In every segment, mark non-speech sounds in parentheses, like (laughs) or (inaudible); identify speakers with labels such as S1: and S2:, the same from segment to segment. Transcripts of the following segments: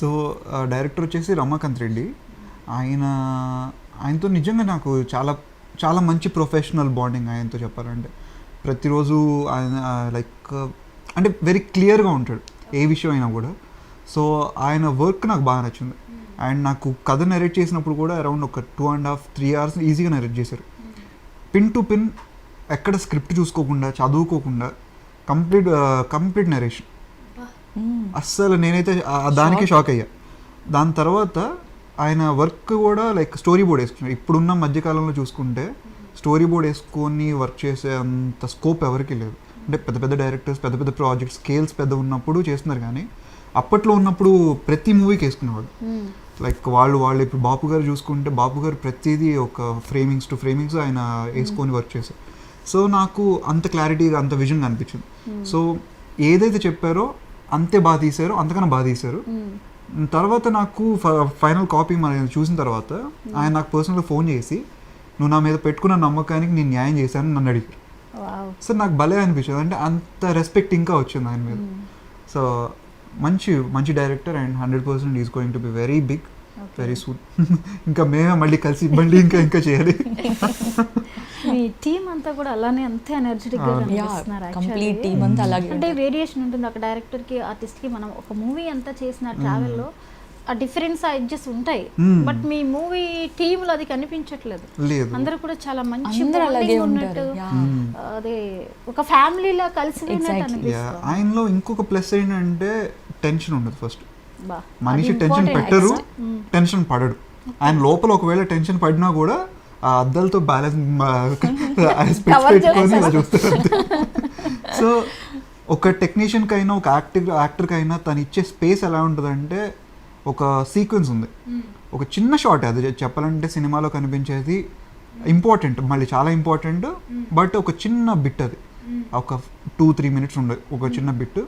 S1: So director (clears throat) వచ్చేసి రమాకాంత్ రెడ్డి. ఆయన ఆయనతో నిజంగా నాకు చాలా చాలా మంచి ప్రొఫెషనల్ బాండింగ్ ఆయనతో చెప్పాలంటే. ప్రతిరోజు ఆయన లైక్ అంటే వెరీ క్లియర్గా ఉంటాడు ఏ విషయం అయినా కూడా. సో ఆయన వర్క్ నాకు బాగా నచ్చింది. అండ్ నాకు కథ నెరేట్ చేసినప్పుడు కూడా అరౌండ్ ఒక two and half three hours ఈజీగా నెరేట్ చేశారు. పిన్ టు పిన్ ఎక్కడ స్క్రిప్ట్ చూసుకోకుండా చదువుకోకుండా కంప్లీట్ కంప్లీట్ నరేషన్. అస్సలు నేనైతే దానికే షాక్ అయ్యా. దాని తర్వాత ఆయన వర్క్ కూడా లైక్ స్టోరీ బోర్డ్ వేసుకున్నారు ఇప్పుడున్న మధ్యకాలంలో చూసుకుంటే స్టోరీ బోర్డ్ వేసుకొని వర్క్ చేసే అంత స్కోప్ ఎవరికి లేదు. అంటే పెద్ద పెద్ద డైరెక్టర్స్ పెద్ద పెద్ద ప్రాజెక్ట్స్ స్కేల్స్ పెద్ద ఉన్నప్పుడు చేస్తున్నారు కానీ అప్పట్లో ఉన్నప్పుడు ప్రతి మూవీకి వేసుకునేవాడు లైక్ వాళ్ళు వాళ్ళు ఇప్పుడు బాపు గారు చూసుకుంటే బాపు గారు ప్రతిదీ ఒక ఫ్రేమింగ్స్ టు ఫ్రేమింగ్స్ ఆయన వేసుకొని వర్క్ చేశారు. సో నాకు అంత క్లారిటీగా అంత విజన్ కనిపించింది. సో ఏదైతే చెప్పారో అంతే బాగా తీశారో అంతకన్నా బాగా తీశారు. తర్వాత నాకు ఫైనల్ కాపీ మన చూసిన తర్వాత ఆయన నాకు పర్సనల్గా ఫోన్ చేసి నువ్వు నా మీద పెట్టుకున్న నమ్మకానికి నేను న్యాయం చేశాను నన్ను అడిగారు. సో నాకు భలే అనిపించింది. అంటే అంత రెస్పెక్ట్ ఇంకా వచ్చింది ఆయన మీద. సో మంచి మంచి director and hundred percent is going to be very big very soon ఇంకా మేమే మళ్ళీ కలిసి మళ్ళీ ఇంకా ఇంకా చేయాలి. (laughs)
S2: మీ టీం అంతా కూడా అలానే అంతే
S1: ఎనర్జెటిక్గా.
S2: కనిపిస్తున్నారు
S3: కంప్లీట్. టీమ్ అంతా అలాగే
S2: అంటే. వేరియేషన్ ఉంటుంది ఒక డైరెక్టర్కి ఆర్టిస్ట్కి మనం ఒక మూవీ అంతా చేసిన ట్రావెల్లో ఆ డిఫరెన్స్ ఎడ్జెస్ ఉంటాయి
S1: Hmm.
S2: బట్ మీ మూవీ టీమ్లో అది కనిపించట్లేదు
S1: లేదు
S2: అందరూ కూడా చాలా మంచి. ఉన్నట్టు.
S1: Hmm.
S2: అదే ఒక ఫ్యామిలీలా కలిసి
S1: ఆయనలో ఇంకొక ప్లస్ ఏంటంటే టెన్షన్ ఉండదు ఫస్ట్
S2: బా,
S1: మనిషి టెన్షన్. పెట్టరు. టెన్షన్ పడడు ఆయన లోపల ఒకవేళ టెన్షన్ పడినా కూడా ఆ అద్దాలతో బ్యాలెన్స్ (laughs) పెట్టుకొని ఇలా. చూస్తారు సో ఒక టెక్నీషియన్ కైనా ఒక యాక్టర్ యాక్టర్ కైనా తను ఇచ్చే స్పేస్ ఎలా ఉంటుందంటే ఒక సీక్వెన్స్ ఉంది. ఒక చిన్న షాట్ అది చెప్పాలంటే సినిమాలో కనిపించేది ఇంపార్టెంట్ మళ్ళీ చాలా ఇంపార్టెంట్ బట్ ఒక చిన్న బిట్ అది. ఒక టూ త్రీ మినిట్స్ ఉండే ఒక చిన్న బిట్.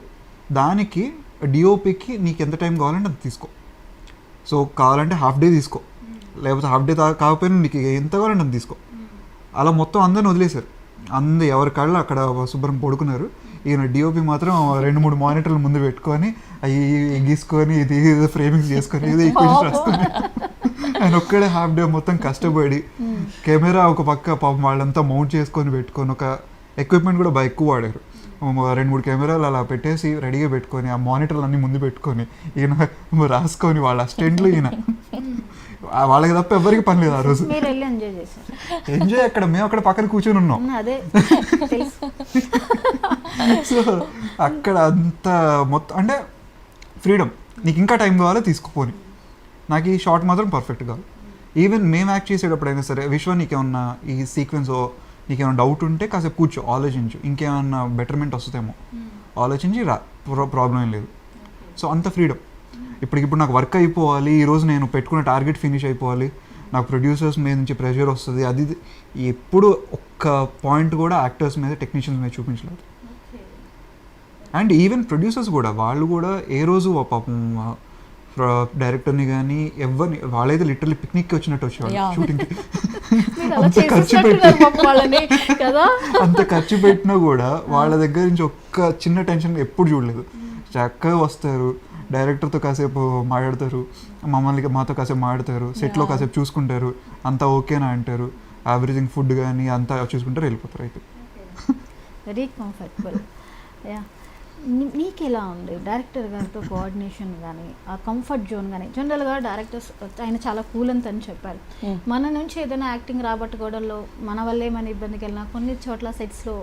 S1: దానికి డిఓపికి నీకు ఎంత టైం కావాలంటే అది తీసుకో. సో కావాలంటే హాఫ్ డే తీసుకో. లేకపోతే హాఫ్ డే కాకపోయినా నీకు ఎంత కావాలంటే అంత తీసుకో. అలా మొత్తం అందరిని వదిలేశారు. అందరు ఎవరి కళ్ళు అక్కడ శుభ్రం పడుకున్నారు. ఈయన డిఓపి మాత్రం రెండు మూడు మానిటర్లు ముందు పెట్టుకొని అవి గీసుకొని ఇది ఫ్రేమింగ్స్ చేసుకొని ఇది రాసుకొని. ఆయన ఒక్కడే హాఫ్ డే మొత్తం కష్టపడి కెమెరా ఒక పక్క పాపం వాళ్ళంతా మౌంట్ చేసుకొని పెట్టుకొని ఒక ఎక్విప్మెంట్ కూడా బాగా ఎక్కువ వాడారు. రెండు మూడు కెమెరాలు అలా పెట్టేసి రెడీగా పెట్టుకొని ఆ మానిటర్లు అన్ని ముందు పెట్టుకొని ఈయన రాసుకొని వాళ్ళ అసిస్టెంట్లు ఈయన వాళ్ళకి తప్ప ఎవరికి పని లేదు ఆ రోజు.
S2: మీరు వెళ్ళి ఎంజాయ్ చేశారు.
S1: ఎంజాయ్ అక్కడ మేము అక్కడ పక్కన కూర్చొని ఉన్నాం.
S2: అదే. (laughs)
S1: సో అక్కడ అంత మొత్తం అంటే ఫ్రీడమ్. నీకు ఇంకా టైం కావాలో? తీసుకుపోని. నాకు ఈ షార్ట్ మాత్రం పర్ఫెక్ట్ కావాలి ఈవెన్ మేము యాక్ట్ చేసేటప్పుడైనా సరే విశ్వ నీకేమన్నా ఈ సీక్వెన్స్ నీకేమైనా డౌట్ ఉంటే కాసేపు కూర్చో ఆలోచించు. ఇంకేమన్నా బెటర్మెంట్ వస్తుందేమో. ఆలోచించి రా. ప్రాబ్లం ఏం లేదు. సో అంత ఫ్రీడమ్. ఇప్పటికిప్పుడు నాకు వర్క్ అయిపోవాలి ఈరోజు నేను పెట్టుకున్న టార్గెట్ ఫినిష్ అయిపోవాలి. నాకు ప్రొడ్యూసర్స్ మీద నుంచి ప్రెషర్ వస్తుంది. అది ఎప్పుడు ఒక్క పాయింట్ కూడా యాక్టర్స్ మీద టెక్నీషియన్స్ మీద చూపించలేదు. అండ్ ఈవెన్ ప్రొడ్యూసర్స్ కూడా వాళ్ళు కూడా ఏ రోజు పాపం డైరెక్టర్ని కానీ ఎవరిని వాళ్ళైతే లిటరల్లీ పిక్నిక్కి వచ్చినట్టు వచ్చేవాళ్ళు. షూటింగ్కి. (laughs) అంత ఖర్చు పెట్టి అంత ఖర్చు పెట్టినా కూడా వాళ్ళ దగ్గర నుంచి ఒక్క చిన్న టెన్షన్ ఎప్పుడు చూడలేదు. చక్కగా వస్తారు. డైరెక్టర్తో కాసేపు మాట్లాడతారు మమ్మల్ని మాతో కాసేపు మాట్లాడతారు సెట్లో. కాసేపు చూసుకుంటారు అంతా ఓకేనా అంటారు ఎవ్రీథింగ్ ఫుడ్ కానీ అంతా చూసుకుంటారు వెళ్ళిపోతారు అయితే.
S2: వెరీ కంఫర్టబుల్ యా నీకు ఎలా ఉంది? డైరెక్టర్ గారితో కోఆర్డినేషన్ కానీ ఆ కంఫర్ట్ జోన్ కానీ జనరల్గా డైరెక్టర్స్ ఆయన చాలా కూల్ అని తను చెప్పారు. మన నుంచి ఏదైనా యాక్టింగ్ రాబట్టుకోవడంలో మన వల్లే మన ఇబ్బందికి వెళ్ళినా కొన్ని చోట్ల సెట్స్లో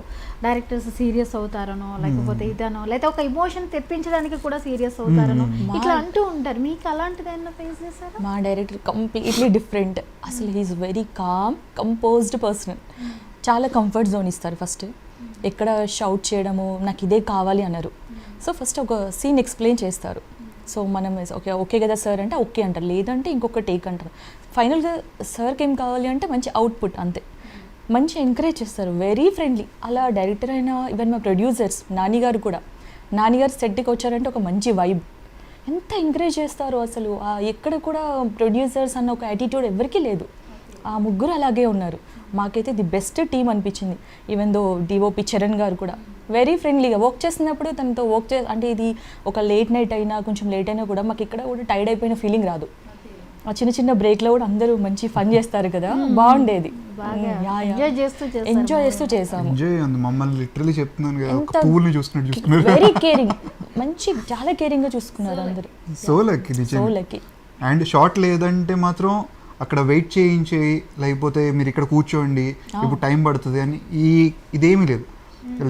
S2: డైరెక్టర్స్ సీరియస్ అవుతారనో లేకపోతే ఇదనో లేకపోతే ఒక ఇమోషన్ తెప్పించడానికి కూడా సీరియస్ అవుతారనో. ఇట్లా అంటూ ఉంటారు. మీకు అలాంటిది ఏమన్నా ఫేస్ చేశారా?
S3: మా డైరెక్టర్ కంప్లీట్లీ డిఫరెంట్ అసలు he is very calm composed person చాలా కంఫర్ట్ జోన్ ఇస్తారు ఫస్ట్ ఎక్కడ షౌట్ చేయడము నాకు ఇదే కావాలి అన్నారు సో ఫస్ట్ ఒక సీన్ ఎక్స్ప్లెయిన్ చేస్తారు. సో మనం ఓకే ఓకే కదా సార్ అంటే ఓకే అంటారు. లేదంటే ఇంకొక టేక్ అంటారు. ఫైనల్గా సార్కి ఏం కావాలి అంటే మంచి అవుట్పుట్ అంతే. మంచి ఎంకరేజ్ చేస్తారు. వెరీ ఫ్రెండ్లీ అలా డైరెక్టర్ అయినా ఈవెన్ మా ప్రొడ్యూసర్స్ నానిగారు కూడా. నానిగారు సెట్కి వచ్చారంటే ఒక మంచి వైబ్ ఎంత ఎంకరేజ్ చేస్తారు అసలు? ఎక్కడ కూడా ప్రొడ్యూసర్స్ అన్న ఒక యాటిట్యూడ్ ఎవరికీ లేదు. ఆ ముగ్గురు అలాగే ఉన్నారు. మాకైతే ది బెస్ట్ టీం అనిపించింది. ఈవెన్ దో డిఓపి చరణ్ గారు కూడా వెరీ ఫ్రెండ్లీగా వర్క్ చేస్తున్నప్పుడు తనతో వర్క్ చే అంటే ఇది ఒక లేట్ నైట్ అయినా కొంచెం లేట్ అయినా కూడా మాకు ఇక్కడ కూడా టైర్డ్ అయిపోయిన ఫీలింగ్ రాదు. ఆ చిన్న చిన్న బ్రేక్లో కూడా అందరూ మంచి ఫన్ చేస్తారు కదా బాగుండేది.
S2: బాగా
S3: యా, యా.
S2: ఎంజాయ్ చేస్తూ
S3: ఎంజాయ్ చేస్తూ చేసాము.
S1: ఎంజాయ్ మమ్మల్ని లిటరలీ చెప్తున్నాను కదా ఒక
S3: వెరీ కేరింగ్ మంచి చాలా కేరింగ్గా చూసుకున్నారు అందరూ.
S1: సో లక్కీ
S3: సో
S1: నిజంగా.
S3: లక్కీ
S1: అండ్ షార్ట్ లేదంటే మాత్రం అక్కడ వెయిట్ చేయించి లేకపోతే మీరు ఇక్కడ కూర్చోండి ఇప్పుడు టైం పడుతుంది అని ఈ ఇదేమీ లేదు.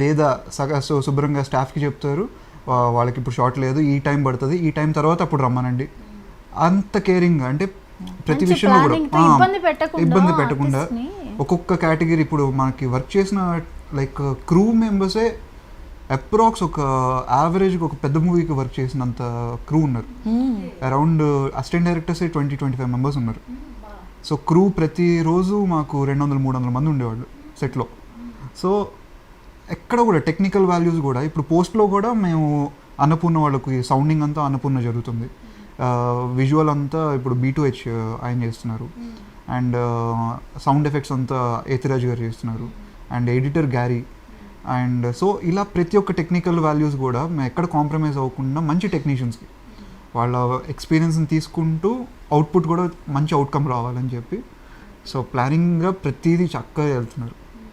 S1: లేదా సగ శుభ్రంగా స్టాఫ్కి చెప్తారు వాళ్ళకి ఇప్పుడు షార్ట్ లేదు ఈ టైం పడుతుంది ఈ టైం తర్వాత అప్పుడు రమ్మనండి. అంత కేరింగ్ అంటే ప్రతి విషయంలో కూడా.
S2: ఇబ్బంది పెట్టకుండా
S1: ఒక్కొక్క కేటగిరీ ఇప్పుడు మనకి వర్క్ చేసిన లైక్ క్రూ మెంబర్సే అప్రాక్స్ ఒక యావరేజ్గా ఒక పెద్ద మూవీకి వర్క్ చేసినంత క్రూ ఉన్నారు. Around assistant directors twenty twenty five members ఉన్నారు. సో క్రూ ప్రతిరోజు మాకు రెండు వందలు మూడు వందల మంది ఉండేవాళ్ళు సెట్లో. సో ఎక్కడ కూడా టెక్నికల్ వాల్యూస్ కూడా ఇప్పుడు పోస్ట్లో కూడా మేము అన్నపూర్ణ వాళ్ళకి సౌండింగ్ అంతా అన్నపూర్ణ జరుగుతుంది. విజువల్ అంతా ఇప్పుడు బీ టు హెచ్ ఆయన చేస్తున్నారు. అండ్ సౌండ్ ఎఫెక్ట్స్ అంతా ఏతిరాజ్ గారు చేస్తున్నారు. And editor Garry. And so ఇలా ప్రతి ఒక్క టెక్నికల్ వాల్యూస్ కూడా మేము ఎక్కడ కాంప్రమైజ్ అవ్వకుండా మంచి టెక్నీషియన్స్కి వాళ్ళ ఎక్స్పీరియన్స్ని తీసుకుంటూ అవుట్పుట్ కూడా మంచి అవుట్కమ్ రావాలని చెప్పి. సో ప్లానింగ్గా ప్రతిదీ చక్కగా వెళ్తున్నారు.